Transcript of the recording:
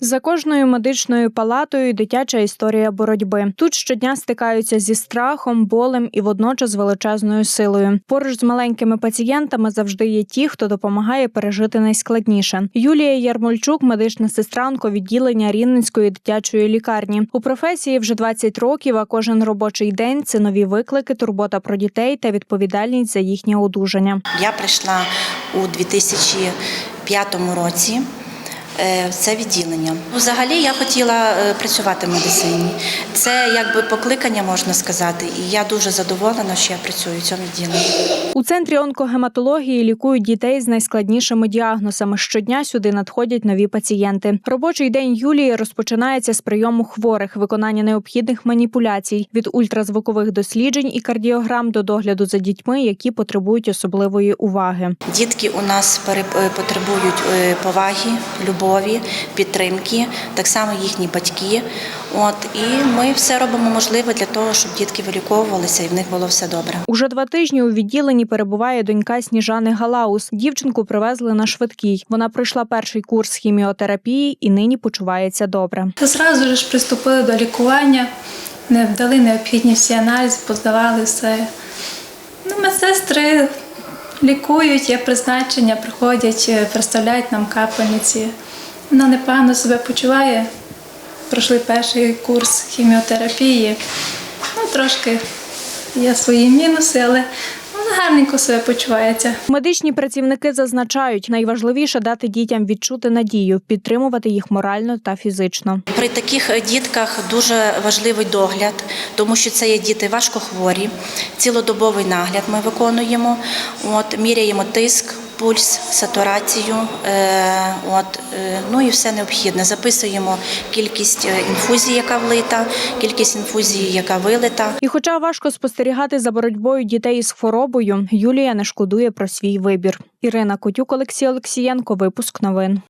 За кожною медичною палатою дитяча історія боротьби. Тут щодня стикаються зі страхом, болем і водночас величезною силою. Поруч з маленькими пацієнтами завжди є ті, хто допомагає пережити найскладніше. Юлія Ярмольчук, медична сестра онковідділення Рівненської дитячої лікарні. У професії вже 20 років, а кожен робочий день це нові виклики, турбота про дітей та відповідальність за їхнє одужання. Я прийшла у 2005 році. Е, Це відділення. Взагалі я хотіла е, працювати в медицині. Це якби покликання можна сказати, і я дуже задоволена, що я працюю в цьому відділенні. У центрі онкогематології лікують дітей з найскладнішими діагнозами. Щодня сюди надходять нові пацієнти. Робочий день Юлії розпочинається з прийому хворих, виконання необхідних маніпуляцій від ультразвукових досліджень і кардіограм до догляду за дітьми, які потребують особливої уваги. Дітки у нас е, потребують е, поваги, любові, підтримки, так само їхні батьки. От і ми все робимо можливе для того, щоб дітки виліковувалися і в них було все добре. Уже два тижні у відділенні перебуває донька Сніжани Галаус. Дівчинку привезли на швидкій. Вона пройшла перший курс хіміотерапії і нині почувається добре. Зразу ж приступили до лікування, не вдали необхідні всі аналізи, поздавали все. Ну, медсестри лікують, є призначення, приходять, е, представляють нам капельниці. Вона непогано себе почуває. Пройшли перший курс хіміотерапії. Ну, трошки є свої мінуси, але вона гарненько себе почувається. Медичні працівники зазначають, найважливіше дати дітям відчути надію, підтримувати їх морально та фізично. При таких е, дітках дуже важливий догляд, тому що це є діти важкохворі, цілодобовий нагляд ми виконуємо. От міряємо тиск, пульс, сатурацію. Е, от е, ну і все необхідне. Записуємо кількість е, інфузій, яка влита, кількість інфузій, яка вилита. І, хоча важко спостерігати за боротьбою дітей із хворобою, Юлія не шкодує про свій вибір. Ірина Котюк, Олексій Олексієнко, випуск новин.